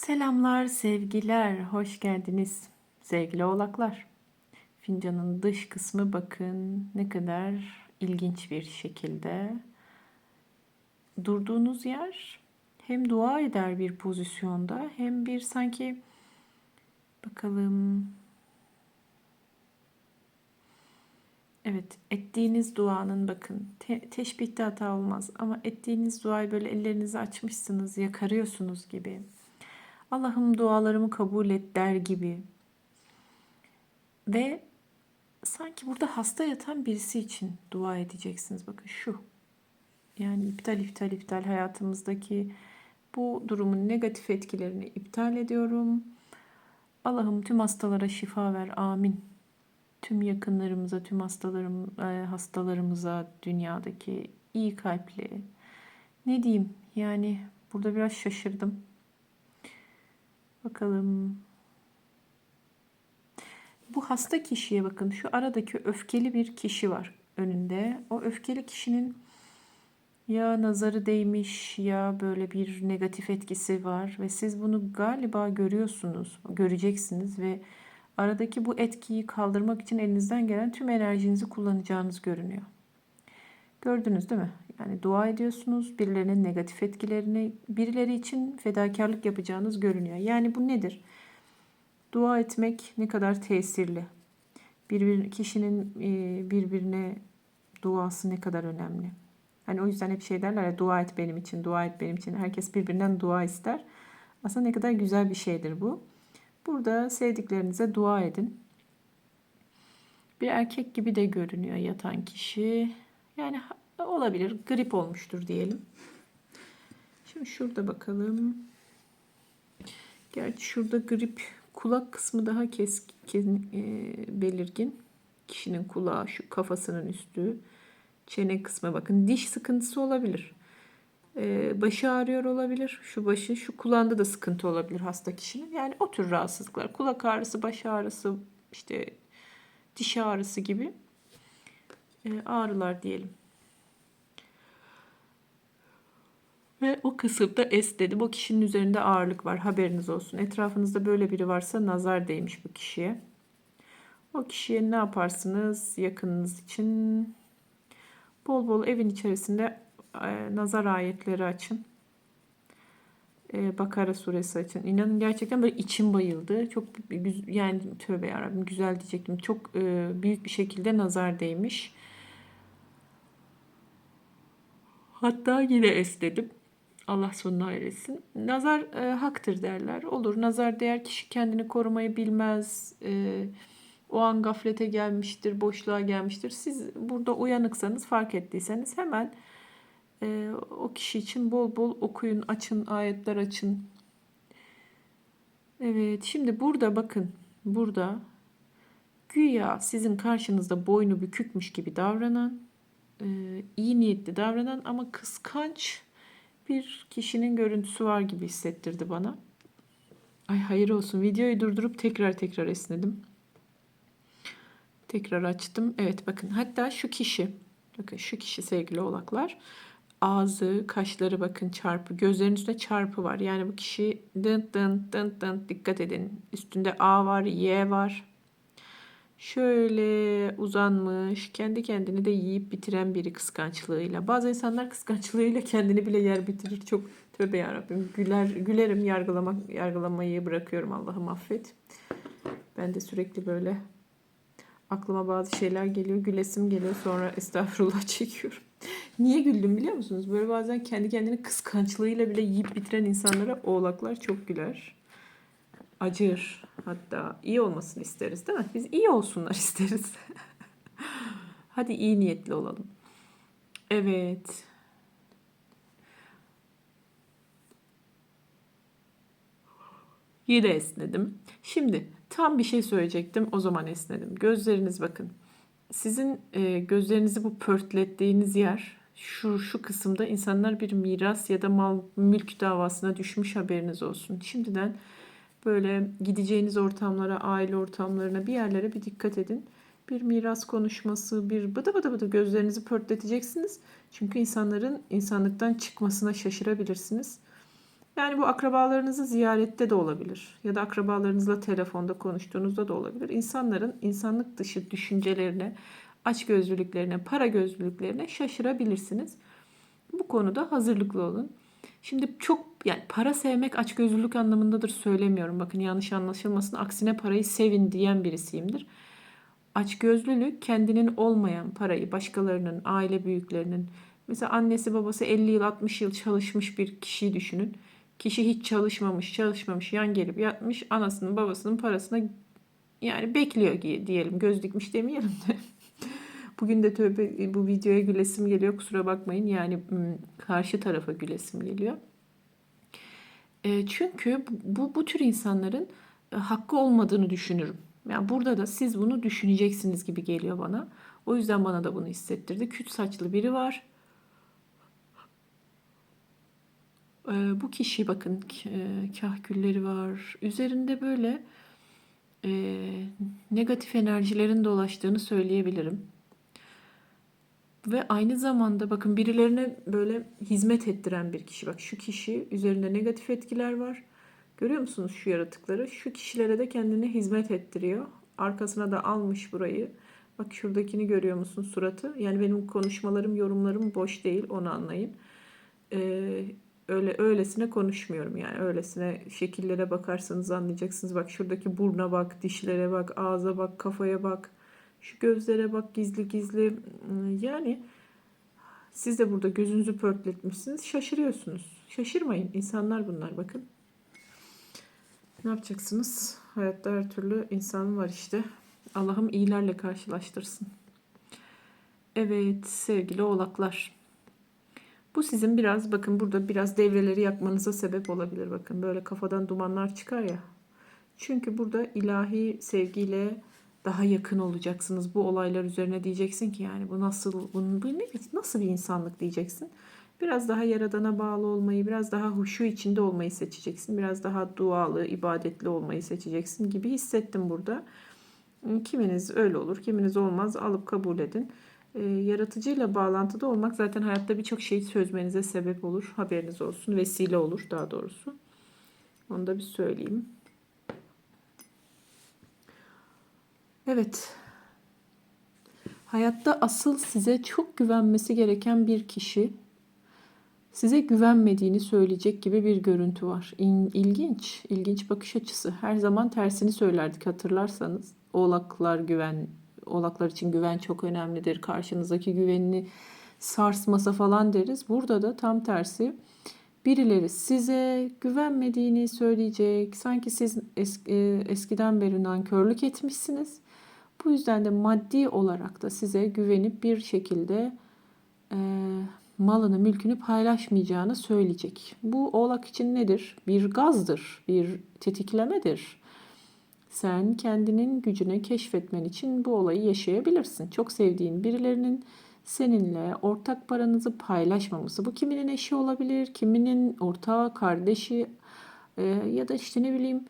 Selamlar, sevgiler, hoş geldiniz sevgili oğlaklar. Fincanın dış kısmı bakın ne kadar ilginç bir şekilde. Durduğunuz yer hem dua eder bir pozisyonda hem bir sanki bakalım Evet, ettiğiniz duanın bakın te- teşbihte hata olmaz ama ettiğiniz duayı böyle ellerinizi açmışsınız, yakarıyorsunuz gibi. Allah'ım dualarımı kabul et der gibi. Ve sanki burada hasta yatan birisi için dua edeceksiniz. Bakın şu. Yani iptal iptal iptal hayatımızdaki bu durumun negatif etkilerini iptal ediyorum. Allah'ım tüm hastalara şifa ver. Amin. Tüm yakınlarımıza, tüm hastalarım, e, hastalarımıza, dünyadaki iyi kalpli. Ne diyeyim? Yani burada biraz şaşırdım. Bakalım. Bu hasta kişiye bakın. Şu aradaki öfkeli bir kişi var önünde. O öfkeli kişinin ya nazarı değmiş ya böyle bir negatif etkisi var ve siz bunu galiba görüyorsunuz, göreceksiniz ve aradaki bu etkiyi kaldırmak için elinizden gelen tüm enerjinizi kullanacağınız görünüyor. Gördünüz değil mi? Yani dua ediyorsunuz, birilerinin negatif etkilerini, birileri için fedakarlık yapacağınız görünüyor. Yani bu nedir? Dua etmek ne kadar tesirli. Bir, kişinin e, birbirine duası ne kadar önemli. Hani o yüzden hep şey derler ya dua et benim için, dua et benim için. Herkes birbirinden dua ister. Aslında ne kadar güzel bir şeydir bu. Burada sevdiklerinize dua edin. Bir erkek gibi de görünüyor yatan kişi. Yani olabilir. Grip olmuştur diyelim. Şimdi şurada bakalım. Gerçi şurada grip kulak kısmı daha keskin, e, belirgin. Kişinin kulağı, şu kafasının üstü, çene kısmı bakın. Diş sıkıntısı olabilir. E, başı ağrıyor olabilir. Şu başı, şu kulağında da sıkıntı olabilir hasta kişinin. Yani o tür rahatsızlıklar. Kulak ağrısı, baş ağrısı, işte diş ağrısı gibi e, ağrılar diyelim. Ve o kısımda es dedim. O kişinin üzerinde ağırlık var. Haberiniz olsun. Etrafınızda böyle biri varsa nazar değmiş bu kişiye. O kişiye ne yaparsınız yakınınız için? Bol bol evin içerisinde e, nazar ayetleri açın. E, Bakara suresi açın. İnanın gerçekten böyle içim bayıldı. Çok yani tövbe yarabbim güzel diyecektim. Çok e, büyük bir şekilde nazar değmiş. Hatta yine esnedim. Allah sonuna ayırsın. Nazar e, haktır derler. Olur. Nazar değer kişi kendini korumayı bilmez. E, o an gaflete gelmiştir, boşluğa gelmiştir. Siz burada uyanıksanız, fark ettiyseniz hemen e, o kişi için bol bol okuyun, açın, ayetler açın. Evet, şimdi burada bakın. Burada güya sizin karşınızda boynu bükükmüş gibi davranan, e, iyi niyetli davranan ama kıskanç bir kişinin görüntüsü var gibi hissettirdi bana. Ay hayır olsun. Videoyu durdurup tekrar tekrar esnedim. Tekrar açtım. Evet bakın hatta şu kişi bakın şu kişi sevgili oğlaklar ağzı, kaşları bakın çarpı, gözlerinin üstünde çarpı var. Yani bu kişi dın dın dın dın dikkat edin. Üstünde A var, Y var. Şöyle uzanmış, kendi kendini de yiyip bitiren biri kıskançlığıyla. Bazı insanlar kıskançlığıyla kendini bile yer bitirir. Çok tövbe yarabbim. Güler, gülerim yargılamak, yargılamayı bırakıyorum Allah'ım affet. Ben de sürekli böyle aklıma bazı şeyler geliyor. Gülesim geliyor sonra estağfurullah çekiyorum. Niye güldüm biliyor musunuz? Böyle bazen kendi kendini kıskançlığıyla bile yiyip bitiren insanlara oğlaklar çok güler. Acır hatta iyi olmasını isteriz değil mi? Biz iyi olsunlar isteriz. Hadi iyi niyetli olalım. Evet. Yine esnedim. Şimdi tam bir şey söyleyecektim. O zaman esnedim. Gözleriniz bakın. Sizin e, gözlerinizi bu pörtlettiğiniz yer şu şu kısımda insanlar bir miras ya da mal mülk davasına düşmüş haberiniz olsun. Şimdiden böyle gideceğiniz ortamlara, aile ortamlarına bir yerlere bir dikkat edin. Bir miras konuşması, bir bıdı bıdı bıdı gözlerinizi pörtleteceksiniz. Çünkü insanların insanlıktan çıkmasına şaşırabilirsiniz. Yani bu akrabalarınızı ziyarette de olabilir ya da akrabalarınızla telefonda konuştuğunuzda da olabilir. İnsanların insanlık dışı düşüncelerine, açgözlülüklerine, para gözlülüklerine şaşırabilirsiniz. Bu konuda hazırlıklı olun. Şimdi çok yani para sevmek açgözlülük anlamındadır söylemiyorum. Bakın yanlış anlaşılmasın. Aksine parayı sevin diyen birisiyimdir. Açgözlülük kendinin olmayan parayı başkalarının, aile büyüklerinin, mesela annesi babası 50 yıl 60 yıl çalışmış bir kişiyi düşünün. Kişi hiç çalışmamış, çalışmamış, yan gelip yatmış, anasının babasının parasına yani bekliyor diyelim. Göz dikmiş demeyelim de. Bugün de tövbe bu videoya gülesim geliyor. Kusura bakmayın. Yani karşı tarafa gülesim geliyor. E, çünkü bu, bu tür insanların e, hakkı olmadığını düşünürüm. Yani burada da siz bunu düşüneceksiniz gibi geliyor bana. O yüzden bana da bunu hissettirdi. Küt saçlı biri var. E, bu kişi bakın e, kahkülleri var. Üzerinde böyle e, negatif enerjilerin dolaştığını söyleyebilirim. Ve aynı zamanda bakın birilerine böyle hizmet ettiren bir kişi. Bak şu kişi üzerinde negatif etkiler var. Görüyor musunuz şu yaratıkları? Şu kişilere de kendine hizmet ettiriyor. Arkasına da almış burayı. Bak şuradakini görüyor musun suratı? Yani benim konuşmalarım, yorumlarım boş değil onu anlayın. Ee, öyle öylesine konuşmuyorum yani öylesine şekillere bakarsanız anlayacaksınız. Bak şuradaki burna bak, dişlere bak, ağza bak, kafaya bak. Şu gözlere bak gizli gizli. Yani siz de burada gözünüzü pörtletmişsiniz. Şaşırıyorsunuz. Şaşırmayın. İnsanlar bunlar bakın. Ne yapacaksınız? Hayatta her türlü insan var işte. Allah'ım iyilerle karşılaştırsın. Evet sevgili oğlaklar. Bu sizin biraz bakın burada biraz devreleri yakmanıza sebep olabilir. Bakın böyle kafadan dumanlar çıkar ya. Çünkü burada ilahi sevgiyle daha yakın olacaksınız bu olaylar üzerine diyeceksin ki yani bu nasıl bu, bu ne nasıl bir insanlık diyeceksin. Biraz daha yaradana bağlı olmayı, biraz daha huşu içinde olmayı seçeceksin. Biraz daha dualı, ibadetli olmayı seçeceksin gibi hissettim burada. Kiminiz öyle olur, kiminiz olmaz. Alıp kabul edin. E, yaratıcıyla bağlantıda olmak zaten hayatta birçok şeyi çözmenize sebep olur. Haberiniz olsun. Vesile olur daha doğrusu. Onu da bir söyleyeyim. Evet. Hayatta asıl size çok güvenmesi gereken bir kişi size güvenmediğini söyleyecek gibi bir görüntü var. İlginç, ilginç bakış açısı. Her zaman tersini söylerdik hatırlarsanız. Oğlaklar güven, oğlaklar için güven çok önemlidir. Karşınızdaki güvenini sarsmasa falan deriz. Burada da tam tersi. Birileri size güvenmediğini söyleyecek. Sanki siz eski, e, eskiden beri nankörlük etmişsiniz. Bu yüzden de maddi olarak da size güvenip bir şekilde e, malını, mülkünü paylaşmayacağını söyleyecek. Bu oğlak için nedir? Bir gazdır, bir tetiklemedir. Sen kendinin gücüne keşfetmen için bu olayı yaşayabilirsin. Çok sevdiğin birilerinin seninle ortak paranızı paylaşmaması. Bu kiminin eşi olabilir, kiminin ortağı, kardeşi e, ya da işte ne bileyim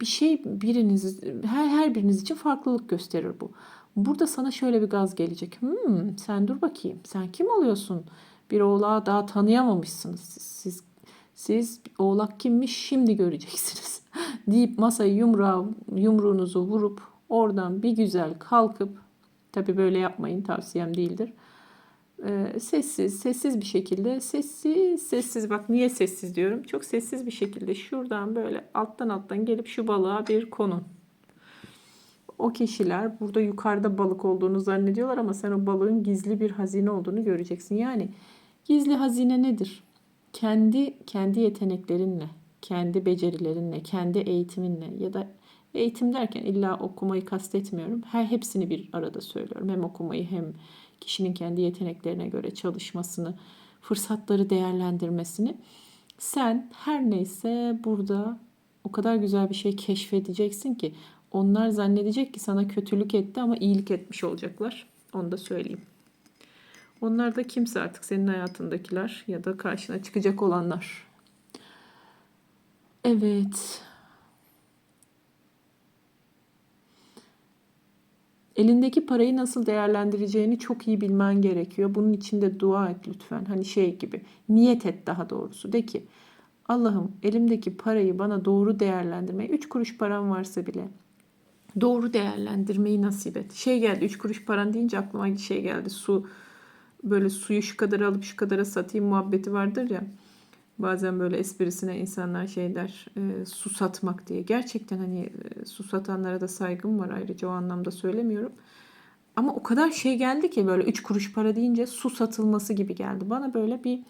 bir şey biriniz her her biriniz için farklılık gösterir bu. Burada sana şöyle bir gaz gelecek. Hmm, sen dur bakayım. Sen kim oluyorsun? Bir oğlağı daha tanıyamamışsınız. Siz, siz, siz oğlak kimmiş şimdi göreceksiniz. deyip masayı yumruğa, yumruğunuzu vurup oradan bir güzel kalkıp tabi böyle yapmayın tavsiyem değildir. Ee, sessiz, sessiz bir şekilde sessiz, sessiz bak niye sessiz diyorum. Çok sessiz bir şekilde şuradan böyle alttan alttan gelip şu balığa bir konun o kişiler burada yukarıda balık olduğunu zannediyorlar ama sen o balığın gizli bir hazine olduğunu göreceksin. Yani gizli hazine nedir? Kendi kendi yeteneklerinle, kendi becerilerinle, kendi eğitiminle ya da eğitim derken illa okumayı kastetmiyorum. Her hepsini bir arada söylüyorum. Hem okumayı hem kişinin kendi yeteneklerine göre çalışmasını, fırsatları değerlendirmesini. Sen her neyse burada o kadar güzel bir şey keşfedeceksin ki onlar zannedecek ki sana kötülük etti ama iyilik etmiş olacaklar. Onu da söyleyeyim. Onlar da kimse artık senin hayatındakiler ya da karşına çıkacak olanlar. Evet. Elindeki parayı nasıl değerlendireceğini çok iyi bilmen gerekiyor. Bunun için de dua et lütfen. Hani şey gibi niyet et daha doğrusu. De ki Allah'ım elimdeki parayı bana doğru değerlendirmeyi, 3 kuruş param varsa bile doğru değerlendirmeyi nasip et. Şey geldi 3 kuruş paran deyince aklıma şey geldi su böyle suyu şu kadar alıp şu kadara satayım muhabbeti vardır ya. Bazen böyle esprisine insanlar şey der e, su satmak diye. Gerçekten hani e, su satanlara da saygım var ayrıca o anlamda söylemiyorum. Ama o kadar şey geldi ki böyle 3 kuruş para deyince su satılması gibi geldi. Bana böyle bir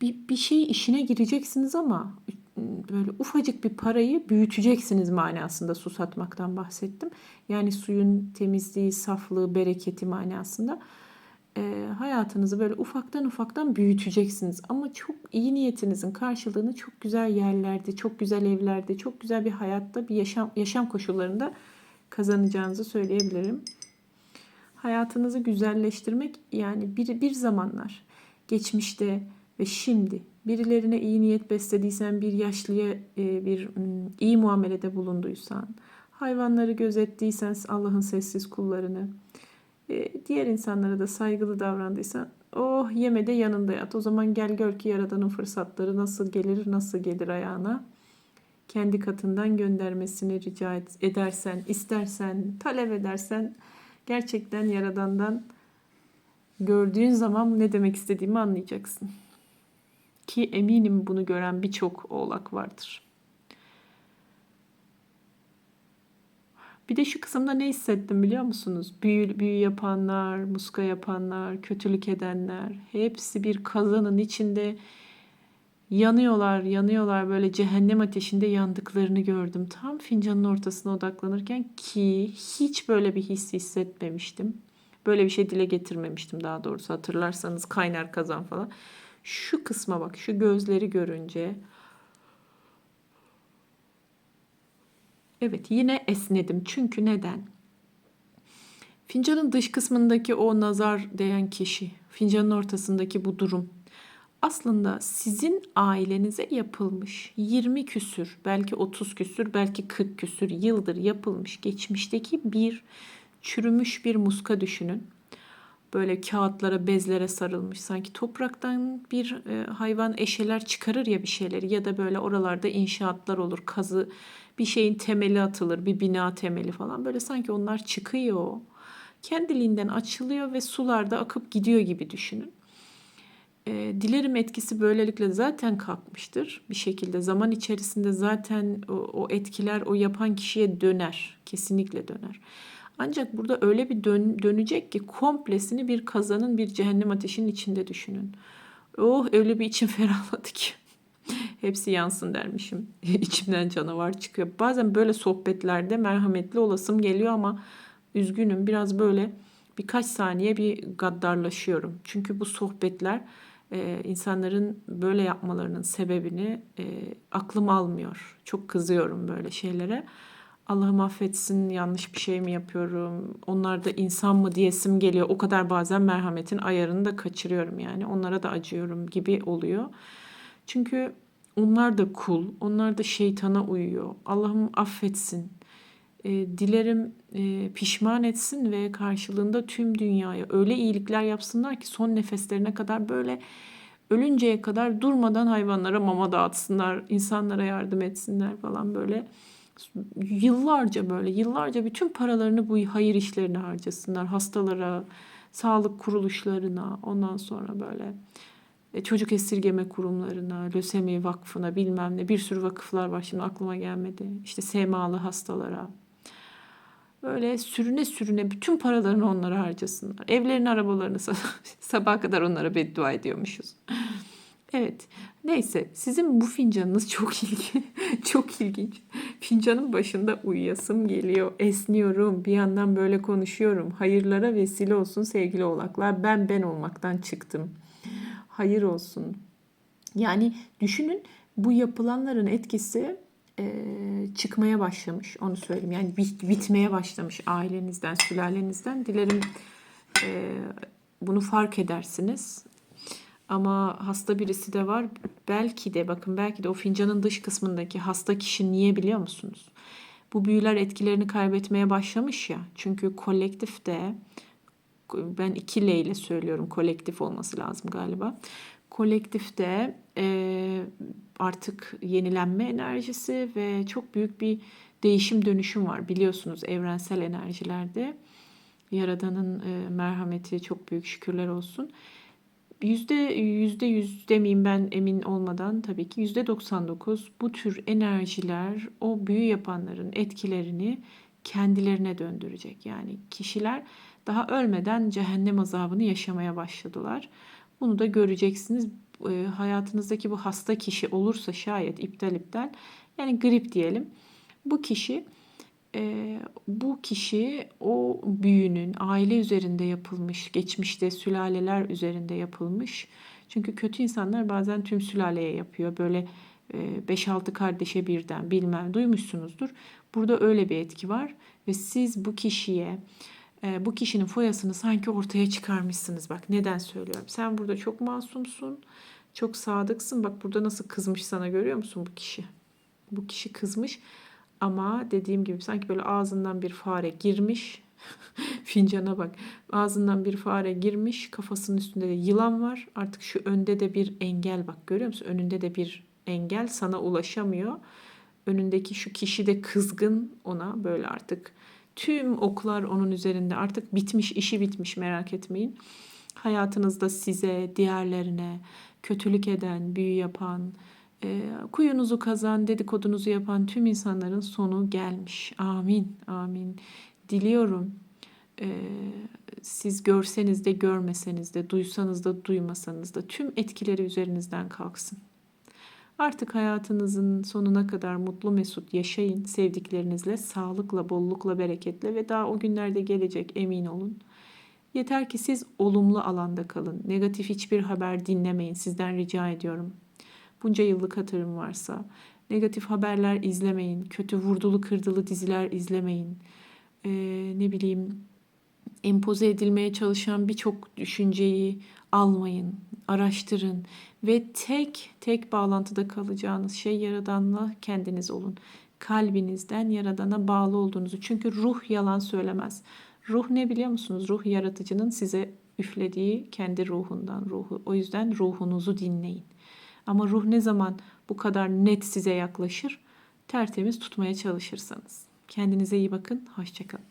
bir, bir şey işine gireceksiniz ama böyle ufacık bir parayı büyüteceksiniz manasında su satmaktan bahsettim. Yani suyun temizliği, saflığı, bereketi manasında e, hayatınızı böyle ufaktan ufaktan büyüteceksiniz. Ama çok iyi niyetinizin karşılığını çok güzel yerlerde, çok güzel evlerde, çok güzel bir hayatta, bir yaşam yaşam koşullarında kazanacağınızı söyleyebilirim. Hayatınızı güzelleştirmek yani bir, bir zamanlar geçmişte ve şimdi birilerine iyi niyet beslediysen, bir yaşlıya e, bir iyi muamelede bulunduysan, hayvanları gözettiysen Allah'ın sessiz kullarını, e, diğer insanlara da saygılı davrandıysan, oh yeme de yanında yat. O zaman gel gör ki Yaradan'ın fırsatları nasıl gelir, nasıl gelir ayağına. Kendi katından göndermesini rica edersen, istersen, talep edersen gerçekten Yaradan'dan gördüğün zaman ne demek istediğimi anlayacaksın. Ki eminim bunu gören birçok oğlak vardır. Bir de şu kısımda ne hissettim biliyor musunuz? Büyü, büyü yapanlar, muska yapanlar, kötülük edenler hepsi bir kazanın içinde yanıyorlar, yanıyorlar böyle cehennem ateşinde yandıklarını gördüm. Tam fincanın ortasına odaklanırken ki hiç böyle bir his hissetmemiştim. Böyle bir şey dile getirmemiştim daha doğrusu hatırlarsanız kaynar kazan falan. Şu kısma bak, şu gözleri görünce Evet, yine esnedim. Çünkü neden? Fincanın dış kısmındaki o nazar değen kişi, fincanın ortasındaki bu durum aslında sizin ailenize yapılmış 20 küsür, belki 30 küsür, belki 40 küsür yıldır yapılmış geçmişteki bir çürümüş bir muska düşünün böyle kağıtlara, bezlere sarılmış. Sanki topraktan bir e, hayvan eşeler çıkarır ya bir şeyleri ya da böyle oralarda inşaatlar olur. Kazı bir şeyin temeli atılır, bir bina temeli falan. Böyle sanki onlar çıkıyor. Kendiliğinden açılıyor ve sularda akıp gidiyor gibi düşünün. E, dilerim etkisi böylelikle zaten kalkmıştır. Bir şekilde zaman içerisinde zaten o, o etkiler o yapan kişiye döner. Kesinlikle döner. Ancak burada öyle bir dön, dönecek ki komplesini bir kazanın bir cehennem ateşinin içinde düşünün. Oh öyle bir içim ferahladı ki. Hepsi yansın dermişim. İçimden canavar çıkıyor. Bazen böyle sohbetlerde merhametli olasım geliyor ama üzgünüm. Biraz böyle birkaç saniye bir gaddarlaşıyorum. Çünkü bu sohbetler e, insanların böyle yapmalarının sebebini e, aklım almıyor. Çok kızıyorum böyle şeylere. Allah'ım affetsin yanlış bir şey mi yapıyorum? Onlar da insan mı diyesim geliyor. O kadar bazen merhametin ayarını da kaçırıyorum yani. Onlara da acıyorum gibi oluyor. Çünkü onlar da kul, onlar da şeytana uyuyor. Allah'ım affetsin. E, dilerim e, pişman etsin ve karşılığında tüm dünyaya öyle iyilikler yapsınlar ki son nefeslerine kadar böyle ölünceye kadar durmadan hayvanlara mama dağıtsınlar, insanlara yardım etsinler falan böyle yıllarca böyle yıllarca bütün paralarını bu hayır işlerine harcasınlar. Hastalara, sağlık kuruluşlarına, ondan sonra böyle e, çocuk esirgeme kurumlarına, lösemi vakfına bilmem ne bir sürü vakıflar var şimdi aklıma gelmedi. İşte semalı hastalara. Böyle sürüne sürüne bütün paralarını onlara harcasınlar. Evlerini, arabalarını sabah kadar onlara beddua ediyormuşuz. Evet. Neyse sizin bu fincanınız çok ilginç. çok ilginç. Fincanın başında uyuyasım geliyor. Esniyorum. Bir yandan böyle konuşuyorum. Hayırlara vesile olsun sevgili oğlaklar. Ben ben olmaktan çıktım. Hayır olsun. Yani düşünün bu yapılanların etkisi e, çıkmaya başlamış. Onu söyleyeyim. Yani bit, bitmeye başlamış ailenizden, sülalenizden. Dilerim e, bunu fark edersiniz. Ama hasta birisi de var. Belki de bakın belki de o fincanın dış kısmındaki hasta kişi niye biliyor musunuz? Bu büyüler etkilerini kaybetmeye başlamış ya. Çünkü kolektifte ben iki L ile söylüyorum kolektif olması lazım galiba. kolektifte e, artık yenilenme enerjisi ve çok büyük bir değişim dönüşüm var. Biliyorsunuz evrensel enerjilerde Yaradan'ın e, merhameti çok büyük şükürler olsun. Yüzde yüzde yüz demeyeyim ben emin olmadan tabii ki yüzde 99 bu tür enerjiler o büyü yapanların etkilerini kendilerine döndürecek. Yani kişiler daha ölmeden cehennem azabını yaşamaya başladılar. Bunu da göreceksiniz. E, hayatınızdaki bu hasta kişi olursa şayet iptal iptal yani grip diyelim. Bu kişi e, bu kişi o büyünün aile üzerinde yapılmış, geçmişte sülaleler üzerinde yapılmış. Çünkü kötü insanlar bazen tüm sülaleye yapıyor. Böyle 5-6 kardeşe birden bilmem duymuşsunuzdur. Burada öyle bir etki var ve siz bu kişiye e, bu kişinin foyasını sanki ortaya çıkarmışsınız. Bak neden söylüyorum. Sen burada çok masumsun, çok sadıksın. Bak burada nasıl kızmış sana görüyor musun bu kişi? Bu kişi kızmış ama dediğim gibi sanki böyle ağzından bir fare girmiş. Fincana bak. Ağzından bir fare girmiş. Kafasının üstünde de yılan var. Artık şu önde de bir engel bak görüyor musun? Önünde de bir engel sana ulaşamıyor. Önündeki şu kişi de kızgın ona böyle artık tüm oklar onun üzerinde artık bitmiş işi bitmiş merak etmeyin. Hayatınızda size, diğerlerine kötülük eden, büyü yapan, e, kuyunuzu kazan, dedikodunuzu yapan tüm insanların sonu gelmiş. Amin, amin. Diliyorum e, siz görseniz de görmeseniz de, duysanız da duymasanız da tüm etkileri üzerinizden kalksın. Artık hayatınızın sonuna kadar mutlu mesut yaşayın sevdiklerinizle, sağlıkla, bollukla, bereketle ve daha o günlerde gelecek emin olun. Yeter ki siz olumlu alanda kalın. Negatif hiçbir haber dinlemeyin. Sizden rica ediyorum. Bunca yıllık hatırım varsa. Negatif haberler izlemeyin. Kötü vurdulu kırdılı diziler izlemeyin. Ee, ne bileyim empoze edilmeye çalışan birçok düşünceyi almayın, araştırın ve tek tek bağlantıda kalacağınız şey yaradanla kendiniz olun. Kalbinizden yaradana bağlı olduğunuzu. Çünkü ruh yalan söylemez. Ruh ne biliyor musunuz? Ruh yaratıcının size üflediği kendi ruhundan ruhu. O yüzden ruhunuzu dinleyin. Ama ruh ne zaman bu kadar net size yaklaşır? Tertemiz tutmaya çalışırsanız. Kendinize iyi bakın. Hoşçakalın.